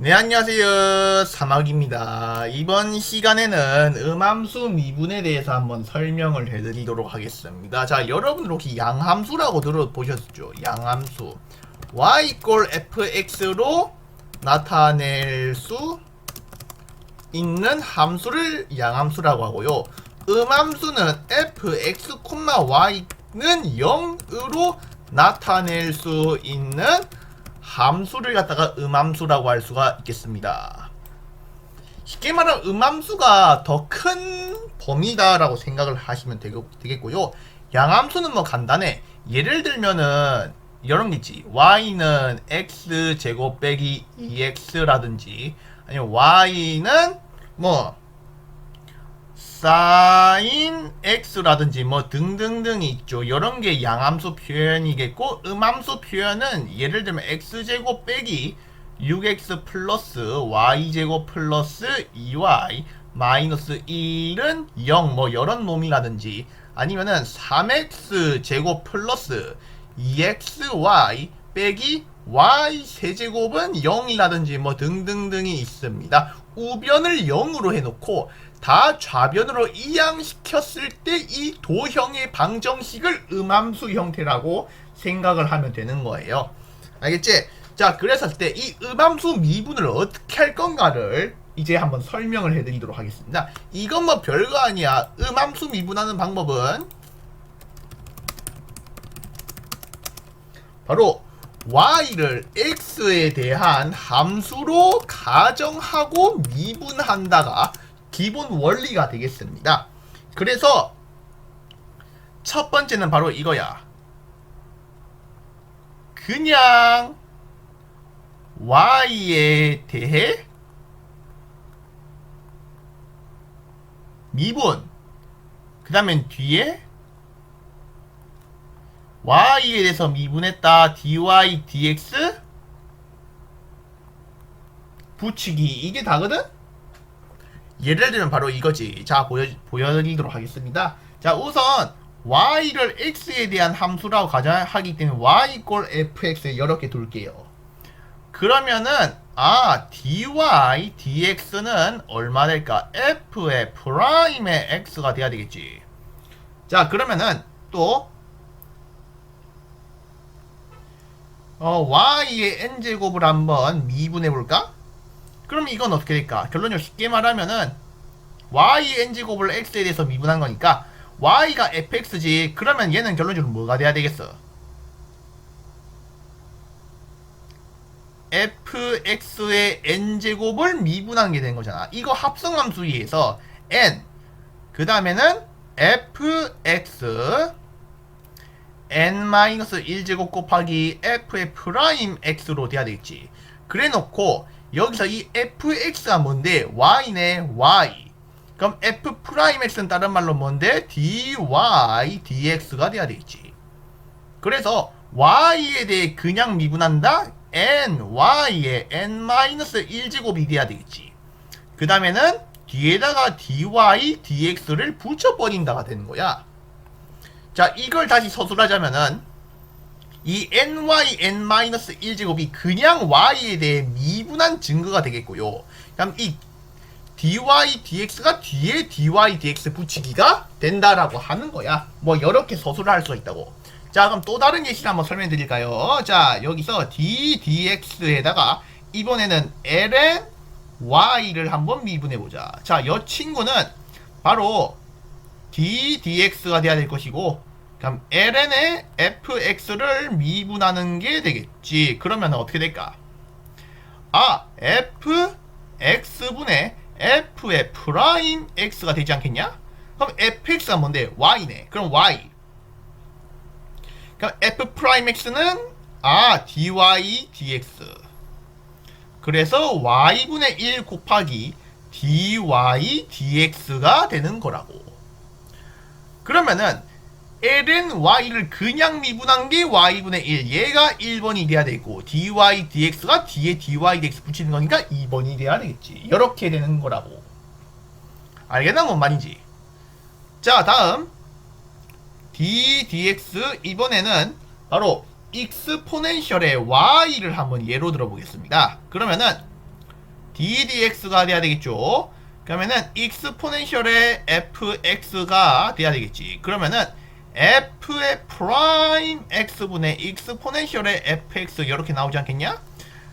네, 안녕하세요. 사막입니다. 이번 시간에는 음함수 미분에 대해서 한번 설명을 해드리도록 하겠습니다. 자, 여러분 혹시 양함수라고 들어보셨죠? 양함수. y 꼴 fx로 나타낼 수 있는 함수를 양함수라고 하고요. 음함수는 fx, y는 0으로 나타낼 수 있는 함수를 갖다가 음함수라고 할 수가 있겠습니다. 쉽게 말하면 음함수가 더 큰 범위다라고 생각을 하시면 되겠, 되겠고요. 양함수는 뭐 간단해. 예를 들면은 이런 게 있지. y는 x 제곱 빼기 2x라든지 아니면 y는 뭐 sin x라든지 뭐 등등등이 있죠. 이런 게 양함수 표현이겠고 음함수 표현은 예를 들면 x제곱 빼기 6x 플러스 y제곱 플러스 2y 마이너스 1은 0 뭐 이런 놈이라든지 아니면은 3x 제곱 플러스 2xy 빼기 y 세제곱은 0이라든지 뭐 등등등이 있습니다. 우변을 0으로 해놓고 다 좌변으로 이양시켰을 때 이 도형의 방정식을 음함수 형태라고 생각을 하면 되는 거예요. 알겠지? 자, 그랬을 때이 음함수 미분을 어떻게 할 건가를 이제 한번 설명을 해드리도록 하겠습니다. 이건 뭐 별거 아니야. 음함수 미분하는 방법은 바로 y를 x에 대한 함수로 가정하고 미분한다가 기본 원리가 되겠습니다. 그래서 첫 번째는 바로 이거야. 그냥 y에 대해 미분 그 다음엔 뒤에 y에 대해서 미분했다 dy dx 붙이기 이게 다거든? 예를 들면 바로 이거지. 자 보여, 보여드리도록 하겠습니다. 자 우선 y를 x에 대한 함수라고 가정하기 때문에 y 꼴 fx에 이렇게 둘게요. 그러면은 아 dy dx는 얼마 될까? f의 프라임의 x가 돼야 되겠지. 자 그러면은 또 어, y의 n제곱을 한번 미분해 볼까? 그럼 이건 어떻게 될까? 결론적으로 쉽게 말하면은 y n제곱을 x에 대해서 미분한 거니까 y가 fx지 그러면 얘는 결론적으로 뭐가 돼야 되겠어? fx의 n제곱을 미분한 게 된 거잖아 이거 합성함수에서 n 그 다음에는 fx n-1제곱 곱하기 f의 프라임 x로 돼야 되겠지 그래 놓고 여기서 이 fx가 뭔데? y네 y. 그럼 f 프라임 x는 다른 말로 뭔데? dy dx가 돼야 되겠지. 그래서 y에 대해 그냥 미분한다? n y의 n-1제곱이 돼야 되겠지. 그 다음에는 뒤에다가 dy dx를 붙여버린다가 되는 거야. 자 이걸 다시 서술하자면은 이 ny n-1제곱이 그냥 y에 대해 미분한 증거가 되겠고요. 그럼 이 dy dx가 뒤에 dy dx 붙이기가 된다라고 하는 거야. 뭐 이렇게 서술을 할 수 있다고. 자 그럼 또 다른 예시를 한번 설명해 드릴까요? 자 여기서 d dx에다가 이번에는 ln y를 한번 미분해 보자. 자 이 친구는 바로 d dx가 돼야 될 것이고 그럼 ln의 fx를 미분하는 게 되겠지. 그러면 어떻게 될까? 아, fx분의 f의 프라임 x가 되지 않겠냐? 그럼 fx가 뭔데? y네. 그럼 y. 그럼 f 프라임 x는 아, dy dx. 그래서 y분의 1 곱하기 dy dx가 되는 거라고. 그러면은 ln y를 그냥 미분한 게 y분의 1 얘가 1번이 돼야 되고 dy dx가 뒤에 dy dx 붙이는 거니까 2번이 돼야 되겠지. 이렇게 되는 거라고. 알겠나? 뭔 말인지. 자 다음. d dx 이번에는 바로 익스포넨셜의 y를 한번 예로 들어보겠습니다. 그러면은 ddx가 돼야 되겠죠. 그러면은 익스포넨셜의 fx가 돼야 되겠지. 그러면은 f의 프라임 x분의 익스포넨셜의 fx 이렇게 나오지 않겠냐?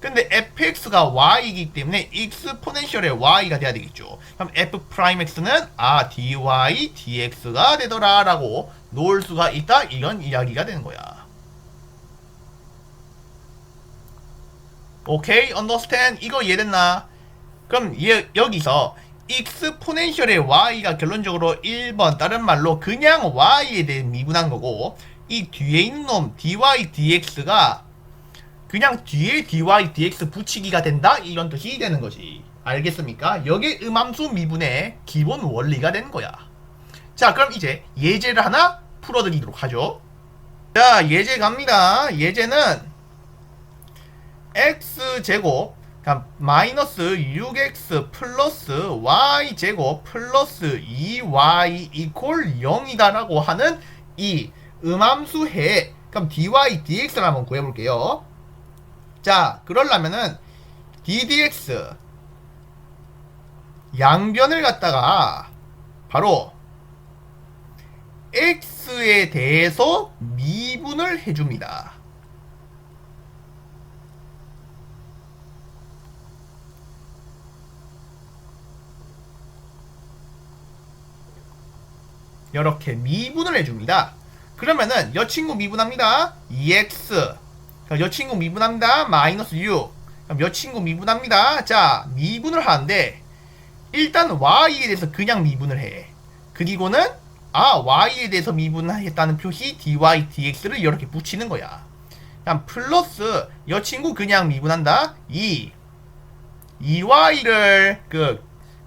근데 fx가 y이기 때문에 익스포넨셜의 y가 돼야 되겠죠. 그럼 f 프라임 x는 아 dy dx가 되더라라고 놓을 수가 있다 이런 이야기가 되는 거야. 오케이, understand 이거 이해됐나? 그럼 얘, 여기서 익스포넨셜의 y가 결론적으로 1번 다른 말로 그냥 y에 대해 미분한 거고 이 뒤에 있는 놈 dy dx가 그냥 뒤에 dy dx 붙이기가 된다? 이런 뜻이 되는 거지. 알겠습니까? 여기 음함수 미분의 기본 원리가 되는 거야. 자 그럼 이제 예제를 하나 풀어드리도록 하죠. 자 예제 갑니다. 예제는 x제곱 그러니까 마이너스 6x 플러스 y제곱 플러스 2y 이퀄 0이다 라고 하는 이 음함수 해. 그럼 dy dx를 한번 구해볼게요. 자 그러려면은 ddx 양변을 갖다가 바로 x에 대해서 미분을 해줍니다 이렇게 미분을 해줍니다. 그러면은 여친구 미분합니다. 2x 그럼 여친구 미분합니다. 마이너스 6 그럼 여친구 미분합니다. 자 미분을 하는데 일단 y에 대해서 그냥 미분을 해. 그리고는 아 y에 대해서 미분했다는 표시 dy dx를 이렇게 붙이는 거야. 그럼 플러스 여친구 그냥 미분한다. 2 2y를 그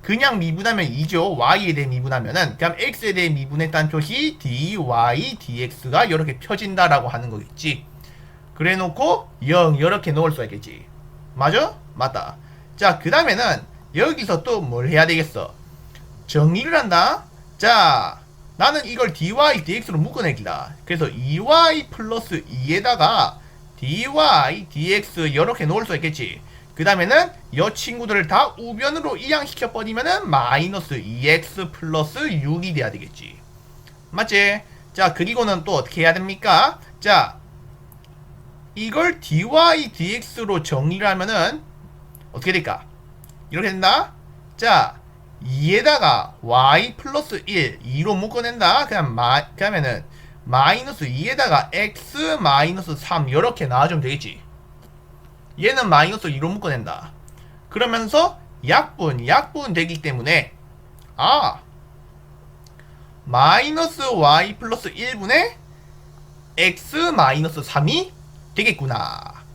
그냥 미분하면 2죠. y에 대해 미분하면은 그럼 x에 대해 미분했다는 표시 dy dx가 이렇게 펴진다라고 하는 거겠지. 그래 놓고 0 이렇게 놓을 수 있겠지. 맞아? 맞다. 자, 그 다음에는 여기서 또 뭘 해야 되겠어? 정리를 한다. 자, 나는 이걸 dy dx로 묶어내기다. 그래서 2y 플러스 2에다가 dy dx 이렇게 놓을 수 있겠지. 그 다음에는 여 친구들을 다 우변으로 이양시켜 버리면은 마이너스 2x 플러스 6이 돼야 되겠지. 맞지? 자, 그리고는 또 어떻게 해야 됩니까? 자, 이걸 dy dx로 정리를 하면은 어떻게 될까? 이렇게 된다. 자, 2에다가 y 플러스 1, 2로 묶어낸다. 그냥 마, 그러면은 마이너스 2에다가 x 마이너스 3 이렇게 나와주면 되겠지. 얘는 마이너스 2로 묶어낸다. 그러면서 약분, 약분 되기 때문에 아 마이너스 y 플러스 1분의 x 마이너스 3이 되겠구나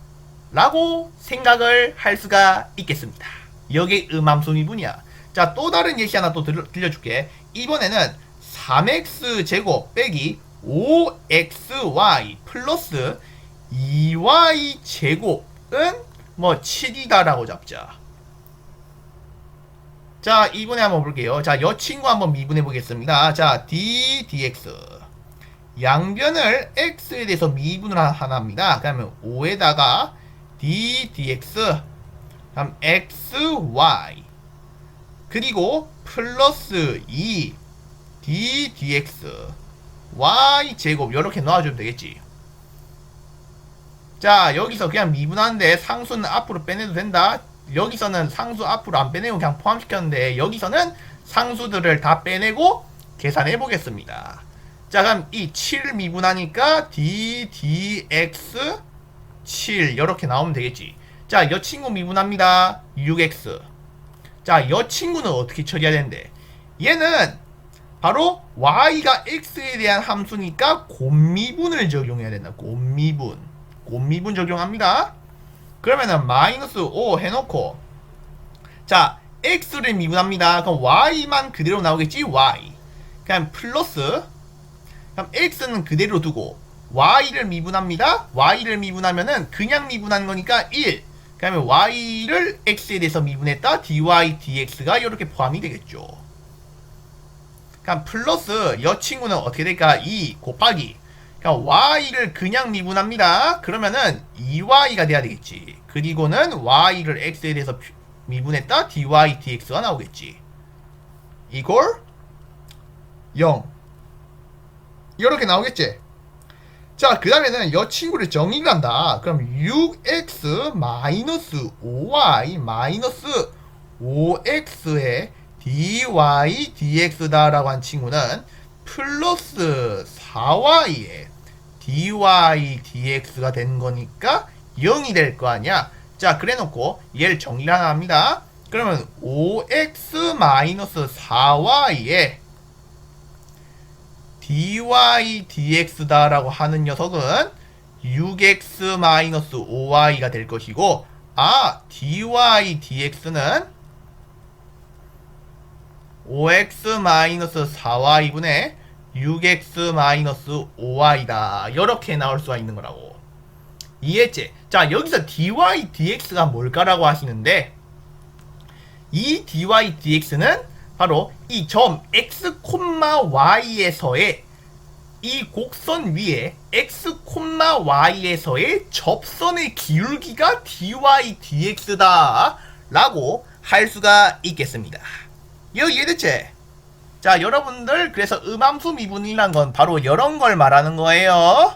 라고 생각을 할 수가 있겠습니다. 여기 음함수 미분이야. 자, 또 다른 예시 하나 또 들, 들려줄게. 이번에는 3x 제곱 빼기 5xy 플러스 2y 제곱은 뭐 7이다라고 잡자. 자, 이번에 한번 볼게요. 자, 여 친구 한번 미분해 보겠습니다. 자, d dx 양변을 x에 대해서 미분을 하나 합니다. 그러면 5에다가 d dx 다음 x y 그리고 플러스 2 d dx y 제곱 이렇게 넣어주면 되겠지. 자 여기서 그냥 미분하는데 상수는 앞으로 빼내도 된다. 여기서는 상수 앞으로 안 빼내고 그냥 포함시켰는데 여기서는 상수들을 다 빼내고 계산해 보겠습니다. 자 그럼 이 7 미분하니까 d dx 7 이렇게 나오면 되겠지. 자, 여 친구 미분합니다. 6x. 자, 여 친구는 어떻게 처리해야 되는데? 얘는 바로 y가 x에 대한 함수니까 곱미분을 적용해야 된다. 곱미분. 곱미분 적용합니다. 그러면은 마이너스 5 해놓고 자, x를 미분합니다. 그럼 y만 그대로 나오겠지? y. 그냥 플러스 그럼 x는 그대로 두고 y를 미분합니다. y를 미분하면은 그냥 미분한 거니까 1. 그다음에 y를 x에 대해서 미분했다. dy dx가 이렇게 포함이 되겠죠. 그럼 플러스 여 친구는 어떻게 될까? 2 곱하기. 그러니까 y를 그냥 미분합니다. 그러면은 2y가 돼야 되겠지. 그리고는 y를 x에 대해서 미분했다 dy dx가 나오겠지. 이걸 0 이렇게 나오겠지. 자, 그 다음에는 이 친구를 정의한다. 그럼 6x 마이너스 5y 마이너스 5x의 dy dx다라고 한 친구는 플러스 4y의 dy dx가 된 거니까 0이 될 거 아니야. 자, 그래 놓고 얘를 정리를 하나 합니다. 그러면 5x 마이너스 4y의 dy dx다라고 하는 녀석은 6x 마이너스 5y가 될 것이고 아 dy dx는 5x 마이너스 4y분의 6x 마이너스 5y다 이렇게 나올 수가 있는 거라고 이해했지? 자 여기서 dy dx가 뭘까라고 하시는데 이 dy dx는 바로 이 점 x, y에서의 이 곡선 위에 x, y에서의 접선의 기울기가 dy dx다 라고 할 수가 있겠습니다. 이거 이해됐지? 자 여러분들 그래서 음함수 미분이란 건 바로 이런 걸 말하는 거예요.